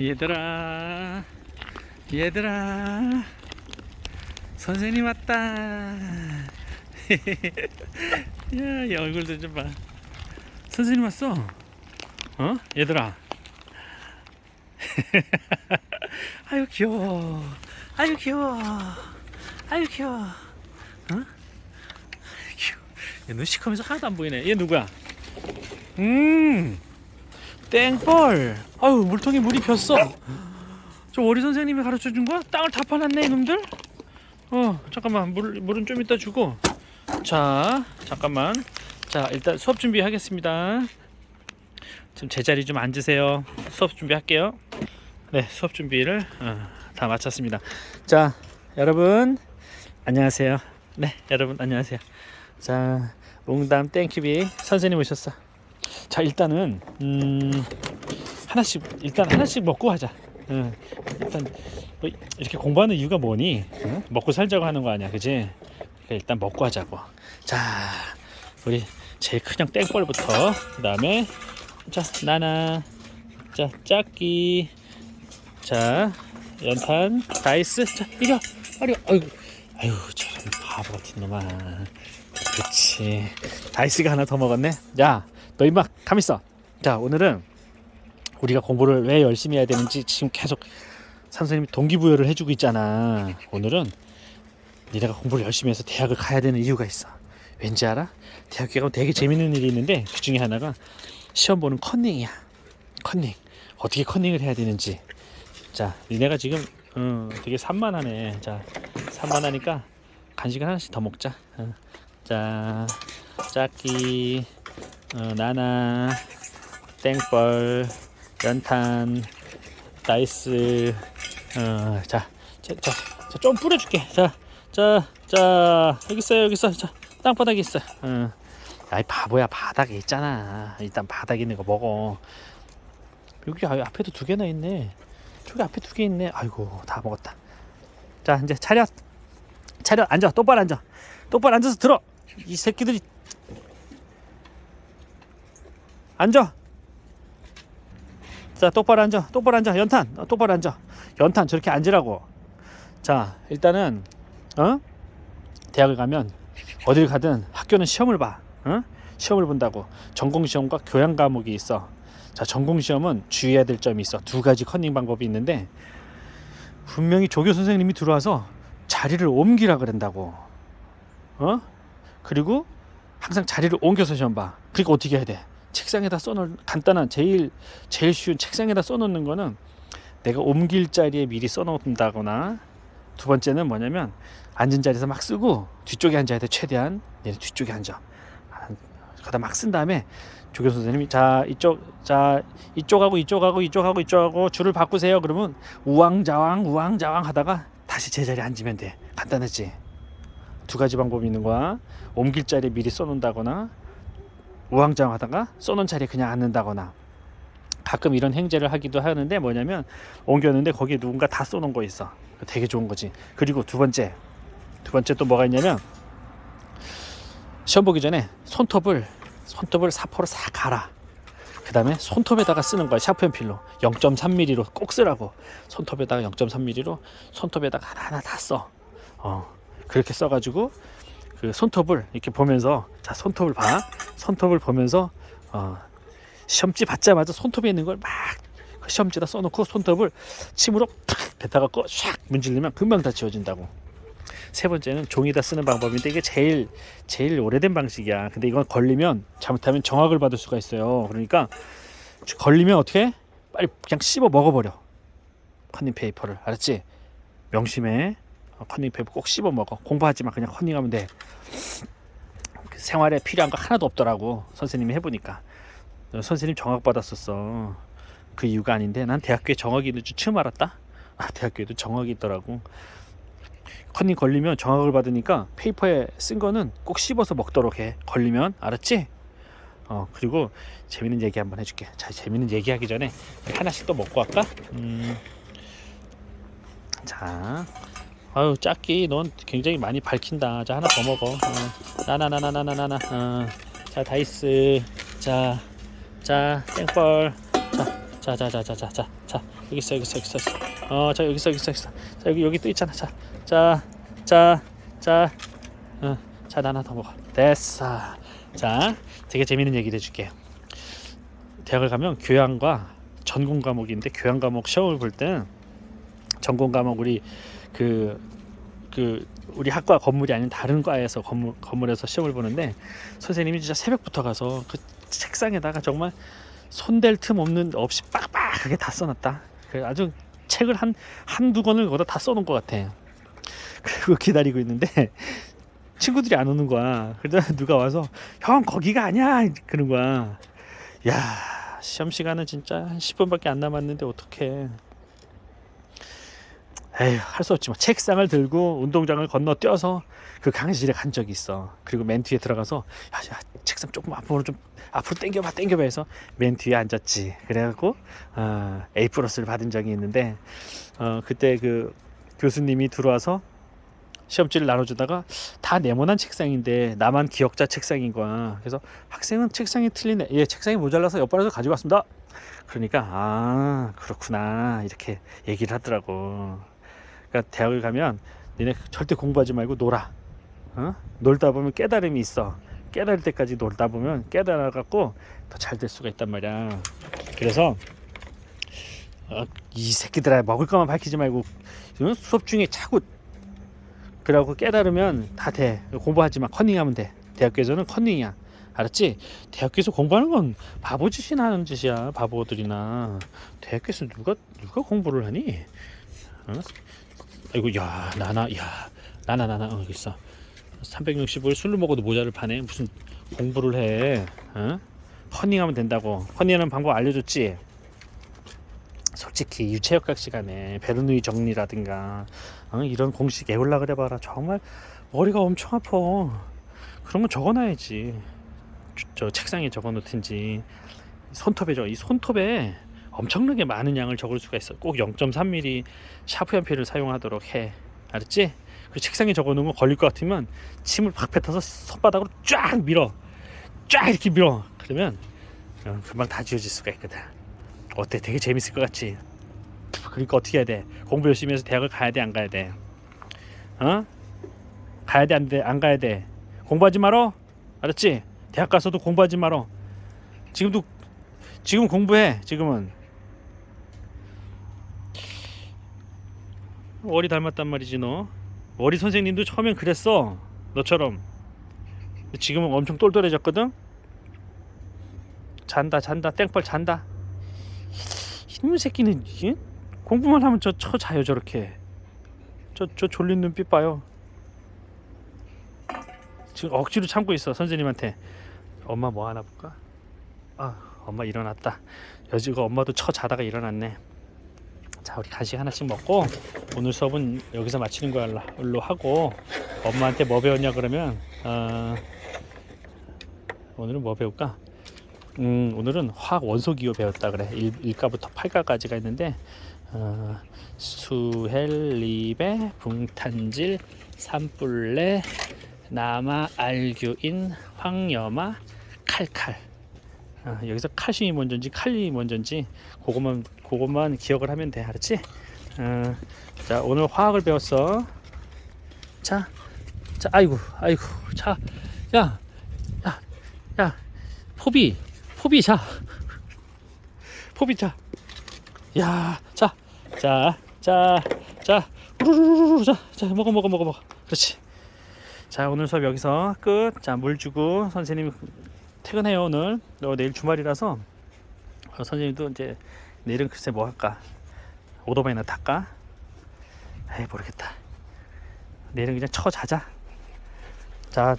얘들아 얘들아. 선생님 왔다. 야, 이 얼굴도 좀 봐. 선생님 왔어? 어 얘들아. 아유 귀여워. 아유 귀여워. 아유 귀여워. 어? 얘너 시커면서 하나도 안 보이네. 얘 누구야? 음 땡벌 아유 물통에 물이 폈어. 저 워리 선생님이 가르쳐 준 거야? 땅을 다 파놨네 이놈들. 어 잠깐만. 물, 물은 좀 이따 주고. 자 잠깐만. 자 일단 수업 준비하겠습니다. 지금 제자리 좀 앉으세요. 수업 준비할게요. 네 수업 준비를 어, 다 마쳤습니다. 자 여러분. 안녕하세요. 네 여러분 안녕하세요. 자 롱담 땡큐비 선생님 오셨어 자 일단은 음 하나씩 일단 하나씩 먹고 하자. 응. 일단 뭐 이렇게 공부하는 이유가 뭐니? 응? 먹고 살자고 하는 거 아니야, 그지? 그러니까 일단 먹고 하자고. 자, 우리 제일 큰형 땡벌부터 그다음에 자 나나, 자 짝기, 자 연탄, 다이스, 자 이리 와. 아이고, 아유 저런 바보 같은 놈아. 그렇지. 다이스가 하나 더 먹었네. 야, 너 임마 가만 있어. 자, 오늘은 우리가 공부를 왜 열심히 해야 되는지 지금 계속 선생님이 동기부여를 해주고 있잖아. 오늘은 니네가 공부를 열심히 해서 대학을 가야 되는 이유가 있어. 왠지 알아? 대학교 가면 되게 재밌는 일이 있는데 그 중에 하나가 시험 보는 컨닝이야. 컨닝. 어떻게 컨닝을 해야 되는지. 자, 니네가 지금 어, 되게 산만하네. 자, 산만하니까 간식 하나씩 더 먹자. 어. 자, 짝기, 어, 나나, 땡벌, 연탄, 나이스. 어, 자, 자, 자, 자, 좀 뿌려줄게. 자, 자, 자, 여기 있어요, 여기 있어. 자, 땅바닥에 있어. 어. 아이 바보야, 바닥에 있잖아. 일단 바닥에 있는 거 먹어. 여기 아- 앞에도 두 개나 있네. 저기 앞에 두 개 있네. 아이고, 다 먹었다. 자, 이제 차렷. 차렷, 앉아. 똑바로 앉아. 똑바로 앉아서 들어. 이 새끼들이 앉아. 자, 똑바로 앉아. 똑바로 앉아. 연탄. 어, 똑바로 앉아. 연탄 저렇게 앉으라고. 자, 일단은 어? 대학을 가면 어딜 가든 학교는 시험을 봐. 어? 시험을 본다고. 전공 시험과 교양 과목이 있어. 자, 전공 시험은 주의해야 될 점이 있어. 두 가지 컨닝 방법이 있는데 분명히 조교 선생님이 들어와서 자리를 옮기라 그런다고. 어? 그리고 항상 자리를 옮겨서 시험 봐. 그러니까 어떻게 해야 돼? 책상에다 써놓을 간단한 제일 제일 쉬운 책상에다 써놓는 거는 내가 옮길 자리에 미리 써놓는다거나 두 번째는 뭐냐면 앉은 자리에서 막 쓰고 뒤쪽에 앉아야 돼 최대한. 얘는 뒤쪽에 앉아. 아, 그러다 막 쓴 다음에 조교 선생님이 자 이쪽 자 이쪽하고 이쪽하고 이쪽하고 이쪽하고 줄을 바꾸세요. 그러면 우왕좌왕 우왕좌왕 하다가 다시 제자리에 앉으면 돼. 간단하지? 두 가지 방법이 있는 거야. 옮길 자리에 미리 써놓는다거나 우왕좌왕하다가 써놓은 자리에 그냥 앉는다거나 가끔 이런 행제를 하기도 하는데 뭐냐면 옮겼는데 거기에 누군가 다 써놓은 거 있어. 되게 좋은 거지. 그리고 두 번째 두 번째 또 뭐가 있냐면 시험 보기 전에 손톱을 손톱을 사포로 싹 갈아. 그 다음에 손톱에다가 쓰는 거야 샤프 연필로. 0.3mm로 꼭 쓰라고. 손톱에다가 0.3mm로 손톱에다가 하나하나 다 써. 어, 그렇게 써가지고 그 손톱을 이렇게 보면서 자 손톱을 봐. 손톱을 보면서 어, 시험지 받자마자 손톱에 있는 걸막그 시험지에다 써놓고 손톱을 침으로 탁 뱉다가 샥 문질르면 금방 다 지워진다고. 세 번째는 종이다 쓰는 방법인데 이게 제일 제일 오래된 방식이야. 근데 이건 걸리면 잘못하면 정학을 받을 수가 있어요. 그러니까 걸리면 어떻게? 해? 빨리 그냥 씹어 먹어버려. 컨닝 페이퍼를. 알았지? 명심해 어, 컨닝 페이퍼 꼭 씹어 먹어. 공부하지 마. 그냥 컨닝하면 돼. 그 생활에 필요한 거 하나도 없더라고 선생님이 해보니까. 어, 선생님 정학 받았었어. 그 이유가 아닌데 난 대학교에 정학이 있는 줄 처음 알았다. 아 대학교에도 정학이 있더라고. 컨닝 걸리면 정학을 받으니까 페이퍼에 쓴 거는 꼭 씹어서 먹도록 해. 걸리면 알았지? 어 그리고 재밌는 얘기 한번 해줄게. 자 재밌는 얘기하기 전에 하나씩 또 먹고 할까? 음, 자 아유 짝기 넌 굉장히 많이 밝힌다 자 하나 더 먹어 어, 나나나나나나나 어, 자 다이스 자 자 땡벌 자 자 자 자 자 자 자 여기 있어 여기 있어 여기 있어 어자 여기 있어 여기 있어 여기 있어 자 여기 여기 또 있잖아 자자자자 어, 자 하나 더 먹어 됐어 자 되게 재밌는 얘기를 해줄게요 대학을 가면 교양과 전공 과목인데 교양 과목 시험을 볼 때 전공 과목 우리 그 그 우리 학과 건물이 아닌 다른 과에서 건물 건물에서 시험을 보는데 선생님이 진짜 새벽부터 가서 그 책상에다가 정말 손댈 틈 없는 없이 빡빡하게 다 써놨다. 그 아주 책을 한 한두 권을 거기다 다 써놓은 것 같아. 그리고 기다리고 있는데 친구들이 안 오는 거야. 그러다 누가 와서 형 거기가 아니야 그런 거야. 야 시험 시간은 진짜 한 10분밖에 안 남았는데 어떡해. 에휴 할 수 없지만 책상을 들고 운동장을 건너 뛰어서 그 강의실에 간 적이 있어. 그리고 맨 뒤에 들어가서 야, 야 책상 조금 앞으로 좀 앞으로 당겨봐 당겨봐 해서 맨 뒤에 앉았지. 그래갖고 어, A 플러스를 받은 적이 있는데 어, 그때 그 교수님이 들어와서 시험지를 나눠주다가 다 네모난 책상인데 나만 기억자 책상인 거야. 그래서 학생은 책상이 틀리네. 예, 책상이 모자라서 옆발에서 가지고 왔습니다. 그러니까 아 그렇구나 이렇게 얘기를 하더라고. 그러니까 대학을 가면 니네 절대 공부하지 말고 놀아. 어? 놀다 보면 깨달음이 있어. 깨달을 때까지 놀다 보면 깨달아 갖고 더 잘 될 수가 있단 말이야. 그래서 어, 이 새끼들아 먹을 것만 밝히지 말고 어? 수업 중에 자꾸 그러고 깨달으면 다 돼. 공부하지 마. 컨닝하면 돼. 대학교에서는 컨닝이야. 알았지? 대학교에서 공부하는 건 바보 짓이나 하는 짓이야. 바보들이나. 대학교에서 누가 누가 공부를 하니? 어? 아이고 야 나나 야 나나 나나 어, 있어. 365일 술을 먹어도 모자를 파네. 무슨 공부를 해? 어? 컨닝하면 된다고. 컨닝하는 방법 알려줬지? 솔직히 유체역학 시간에 베르누이 정리라든가 어, 이런 공식 외울라 그래봐라 정말 머리가 엄청 아파 그런 건 적어놔야지 저, 저 책상에 적어놓든지 손톱에 적이 손톱에 엄청나게 많은 양을 적을 수가 있어 꼭 0.3mm 샤프 연필을 사용하도록 해 알았지? 그 책상에 적어놓은 거 걸릴 것 같으면 침을 팍 뱉어서 손바닥으로 쫙 밀어 쫙 이렇게 밀어 그러면 어, 금방 다 지워질 수가 있거든 어때? 되게 재밌을 것 같지? 그러니까 어떻게 해야 돼? 공부 열심히 해서 대학을 가야 돼, 안 가야 돼? 어? 가야 돼, 안 돼? 안 가야 돼? 공부하지 말어? 알았지? 대학 가서도 공부하지 말어. 지금도 지금 공부해. 지금은 월이 닮았단 말이지 너. 월이 선생님도 처음엔 그랬어. 너처럼. 지금은 엄청 똘똘해졌거든. 잔다, 잔다, 땡벌 잔다. 이놈 새끼는 이? 공부만 하면 저쳐 자요 저렇게 저 저 졸린 눈빛 봐요 지금 억지로 참고 있어 선생님한테 엄마 뭐 하나 볼까 아 엄마 일어났다 여지가 엄마도 쳐 자다가 일어났네 자 우리 간식 하나씩 먹고 오늘 수업은 여기서 마치는 걸로 하고 엄마한테 뭐 배웠냐 그러면 어, 오늘은 뭐 배울까 음, 오늘은 화학 원소 기호 배웠다 그래. 1, 가부터 8가까지가 있는데 어, 수헬리베, 붕탄질, 산불레, 남아, 알규인, 황염화, 칼칼. 어, 여기서 칼슘이 먼저인지 칼륨이 먼저인지 그것만 그것만 기억을 하면 돼. 알았지? 어, 자, 오늘 화학을 배웠어. 자, 자, 아이고, 아이고, 자, 야, 야, 야, 포비. 포비 자 포비 자 야, 자, 자, 자, 자, 우르르르르, 자, 자, 먹어, 먹어, 먹어, 먹어. 그렇지. 자, 오늘 수업 여기서 끝. 자, 물 주고 선생님 퇴근해요 오늘. 어, 내일 주말이라서 어, 선생님도 이제 내일은 글쎄 뭐 할까? 오토바이나 탈까? 에이 모르겠다. 내일은 그냥 쳐 자자. 자,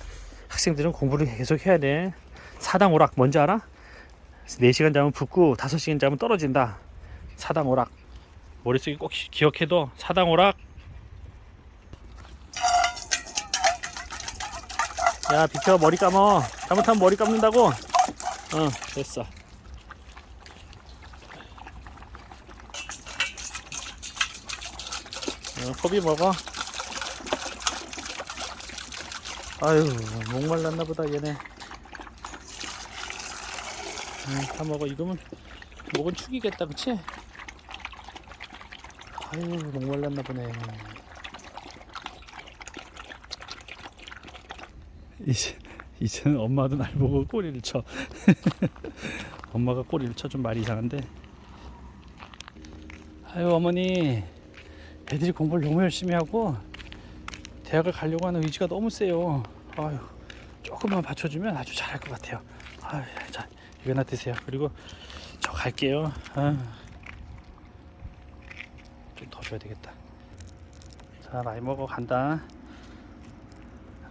학생들은 공부를 계속 해야 돼. 사당 오락 뭔지 알아? 4시간 자면 붙고 5시간 자면 떨어진다. 사당 오락. 머릿속에 꼭 기- 기억해도 사당 오락. 야 비켜 머리 감어. 잘못하면 머리 감는다고. 어 됐어. 어, 허비 먹어. 아유 목말랐나 보다 얘네. 음, 다 먹어. 이거면 목은 축이겠다, 그치? 아유 목말랐나 보네. 이제 이제는 엄마도 날 보고 꼬리를 쳐. 엄마가 꼬리를 쳐 좀 말이 이상한데. 아유 어머니, 애들이 공부를 너무 열심히 하고 대학을 가려고 하는 의지가 너무 세요. 아유 조금만 받쳐주면 아주 잘할 것 같아요. 아유 자 이거나 드세요. 그리고 저 갈게요. 좀 더 줘야 되겠다. 자 많이 먹어 간다.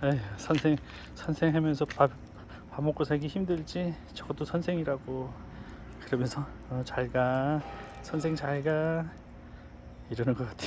에휴, 선생 선생 하면서 밥, 밥 먹고 살기 힘들지 저것도 선생이라고 그러면서 어, 잘 가 선생 잘 가 이러는 것 같아